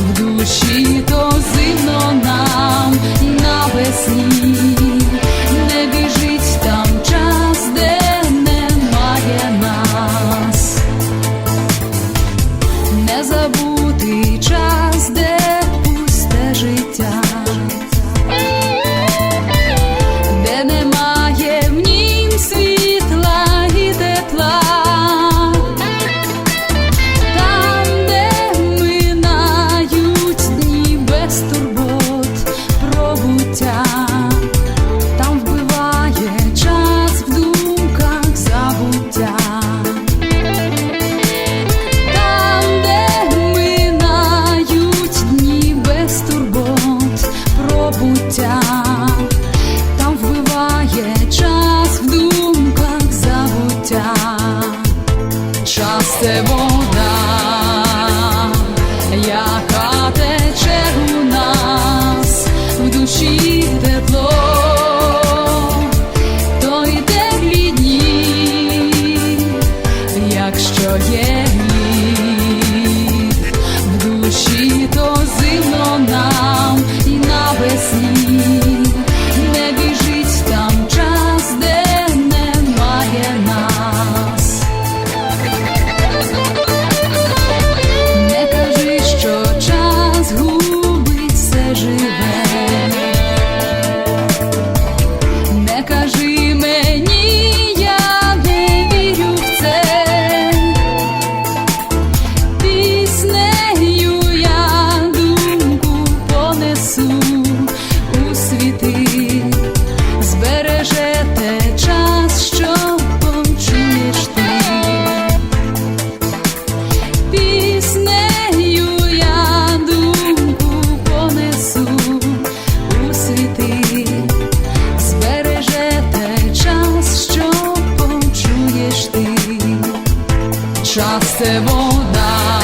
в душі то зимно нам навесні, не біжить там час, де немає нас, не забутий час, де. так, що є. Часте вода.